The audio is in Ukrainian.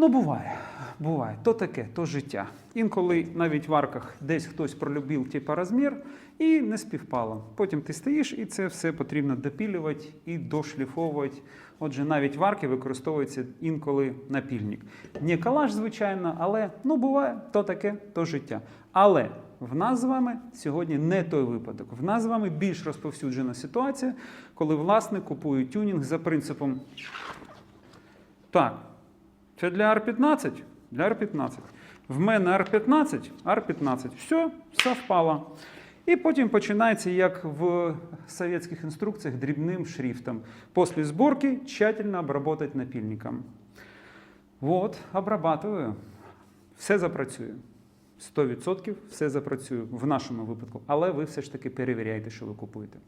Ну, буває, буває. То таке, то життя. Інколи навіть в арках десь хтось пролюбив типа розмір і не співпало. Потім ти стоїш, і це все потрібно допілювати і дошліфовувати. Отже, навіть в арки використовується інколи напільник. Не калаш, звичайно, але ну буває, то таке, то життя. Але в нас з вами сьогодні не той випадок. В нас з вами більш розповсюджена ситуація, коли власник купує тюнінг за принципом. Так, це для R15? Для R15. В мене R15, R15. Все, совпало. І потім починається, як в совєтських інструкціях, дрібним шрифтом. Після зборки тщательно обработать напильником. Вот, обрабатываю. Все запрацює. 100% все запрацює в нашому випадку. Але ви все ж таки перевіряйте, що ви купуєте.